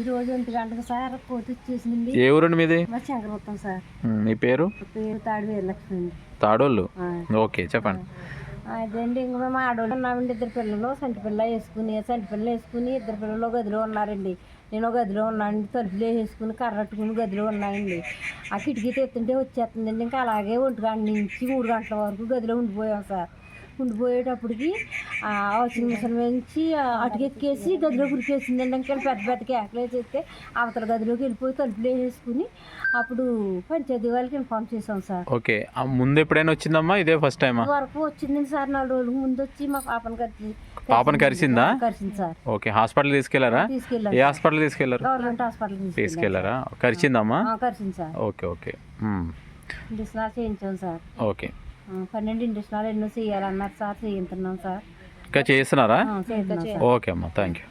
ఈ రోజు ఒంటి గంటకు సార్ కోతి వచ్చేసింది ఏ ఊరండి మీది? మా శంకరవృత్తం సార్. మీ పేరు? పేరు తాడి వీరలక్ష్మి తాడోళ్ళు. ఓకే చెప్పండి. అదేంటి ఇంక మేము ఆడవాళ్ళు ఉన్నామండి ఇద్దరు పిల్లలు సంటి పిల్ల వేసుకుని సంటి పిల్ల వేసుకుని ఇద్దరు పిల్లలు గదిలో ఉన్నారండి. నేను గదిలో ఉన్నానండి తలుపులు వేసుకుని కర్రట్టుకుని గదిలో ఉన్నానండి. ఆ కిటికీ తెత్తుంటే వచ్చేస్తుందండి ఇంకా అలాగే ఒంటి గంట నుంచి మూడు గంటల వరకు గదిలో ఉండిపోయాం సార్. ఉండిపోయేటప్పటికి వాషింగ్ మిషన్ నుంచి అటుకెక్కేసి గదిలో కురికేసిందండి ఇంకా పెద్ద పెద్ద కేకలు వేసేస్తే అవతల గదిలోకి వెళ్ళిపోయి తలుపులు వేసేసుకుని అప్పుడు పంచాయతీ వాళ్ళకి ఇన్ఫామ్ చేసాం సార్. ఓకే. ముందు ఎప్పుడైనా వచ్చిందమ్మా? ఇదే ఫస్ట్ టైమా? వరకు వచ్చింది సార్. నాలుగు రోజుల ముందు వచ్చి మా పాపను కరిచి పాపను కరిచిందా కరిచింది సార్. ఓకే. హాస్పిటల్ తీసుకెళ్ళారా? తీసుకెళ్ళాం ఏ హాస్పిటల్ తీసుకెళ్ళారు? గవర్నమెంట్ హాస్పిటల్ తీసుకెళ్ళారా? కరిచిందమ్మా ఆ, కరిచింది సార్. Okay okay. చేయించాం సార్. ఓకే. పన్నెండు ఇండస్ట్రాల్ ఎన్నో చేయాలన్నారు సార్ చేయించున్నాం సార్. ఇంకా చేస్తున్నారా? ఓకే అమ్మా థ్యాంక్ యూ